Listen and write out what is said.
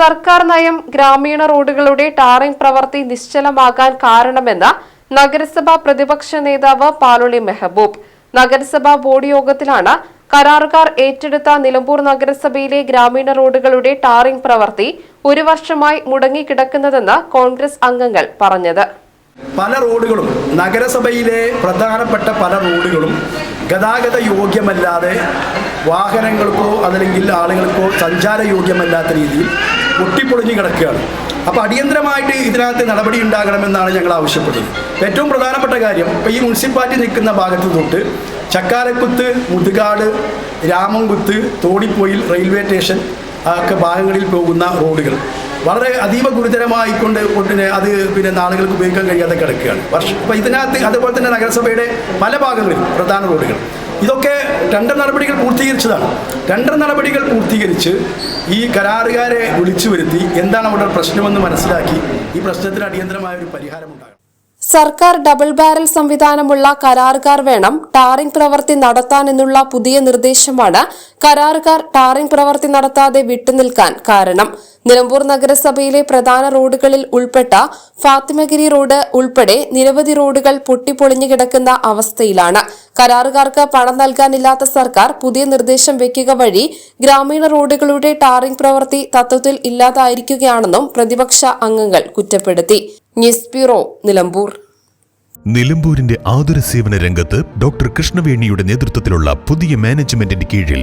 സർക്കാർ നയം ഗ്രാമീണ റോഡുകളുടെ ടാറിംഗ് പ്രവൃത്തി നിശ്ചലമാകാൻ കാരണമെന്ന് നഗരസഭാ പ്രതിപക്ഷ നേതാവ് പാലുളി മെഹബൂബ്. നഗരസഭാ ബോർഡ് യോഗത്തിലാണ് കരാറുകാർ ഏറ്റെടുത്ത നിലമ്പൂർ നഗരസഭയിലെ ഗ്രാമീണ റോഡുകളുടെ ടാറിംഗ് പ്രവൃത്തി ഒരു വർഷമായി മുടങ്ങിക്കിടക്കുന്നതെന്ന് കോൺഗ്രസ് അംഗങ്ങൾ പറഞ്ഞത്. പല റോഡുകളും നഗരസഭയിലെ പ്രധാനപ്പെട്ട പല റോഡുകളും ഗതാഗത യോഗ്യമല്ലാതെ വാഹനങ്ങൾക്കോ അതല്ലെങ്കിൽ ആളുകൾക്കോ സഞ്ചാര യോഗ്യമല്ലാത്ത രീതിയിൽ പൊട്ടിപ്പൊളിഞ്ഞ് കിടക്കുകയാണ്. അപ്പോൾ അടിയന്തരമായിട്ട് ഇതിനകത്ത് നടപടി ഉണ്ടാകണമെന്നാണ് ഞങ്ങൾ ആവശ്യപ്പെടുന്നത് ഏറ്റവും പ്രധാനപ്പെട്ട കാര്യം ഇപ്പോൾ ഈ മുനിസിപ്പാലിറ്റി നിൽക്കുന്ന ഭാഗത്ത് തൊട്ട് ചക്കാലക്കുത്ത് മുതുകാട് രാമൻകുത്ത് തോണിപ്പൊയിൽ റെയിൽവേ സ്റ്റേഷൻ ഒക്കെ ഭാഗങ്ങളിൽ പോകുന്ന റോഡുകൾ. വളരെ അതീവ ഗുരുതരമായിക്കൊണ്ട് പിന്നെ അത് പിന്നെ നാളുകൾക്ക് ഉപയോഗിക്കാൻ കഴിയാതെ കിടക്കുകയാണ്. വർഷം അപ്പോൾ ഇതിനകത്ത് അതുപോലെ തന്നെ നഗരസഭയുടെ പല ഭാഗങ്ങളിലും പ്രധാന റോഡുകൾ. ഇതൊക്കെ ടെൻഡർ നടപടികൾ പൂർത്തീകരിച്ചതാണ്. ടെൻഡർ നടപടികൾ പൂർത്തീകരിച്ച് ഈ കരാറുകാരെ വിളിച്ചു വരുത്തി എന്താണ് അവിടെ പ്രശ്നമെന്ന് മനസ്സിലാക്കി ഈ പ്രശ്നത്തിന് അടിയന്തരമായ ഒരു പരിഹാരമുണ്ടാകണം സർക്കാർ ഡബിൾ ബാരൽ സംവിധാനമുള്ള കരാറുകാർ വേണം ടാറിംഗ് പ്രവൃത്തി നടത്താനെന്നുള്ള പുതിയ നിർദ്ദേശമാണ് കരാറുകാർ ടാറിംഗ് പ്രവൃത്തി നടത്താതെ വിട്ടുനിൽക്കാൻ കാരണം. നിലമ്പൂർ നഗരസഭയിലെ പ്രധാന റോഡുകളിൽ ഉൾപ്പെട്ട ഫാത്തിമഗിരി റോഡ് ഉൾപ്പെടെ നിരവധി റോഡുകൾ പൊട്ടിപ്പൊളിഞ്ഞു കിടക്കുന്ന അവസ്ഥയിലാണ്. കരാറുകാർക്ക് പണം നൽകാനില്ലാത്ത സർക്കാർ പുതിയ നിർദ്ദേശം വെക്കുക വഴി ഗ്രാമീണ റോഡുകളുടെ ടാറിംഗ് പ്രവൃത്തി തത്വത്തിൽ ഇല്ലാതായിരിക്കുകയാണെന്നും പ്രതിപക്ഷ അംഗങ്ങൾ കുറ്റപ്പെടുത്തി. News bureau Nilambur. നിലമ്പൂരിന്റെ ആതുര സേവന രംഗത്ത് ഡോക്ടർ കൃഷ്ണവേണിയുടെ നേതൃത്വത്തിലുള്ള പുതിയ മാനേജ്മെന്റിന്റെ കീഴിൽ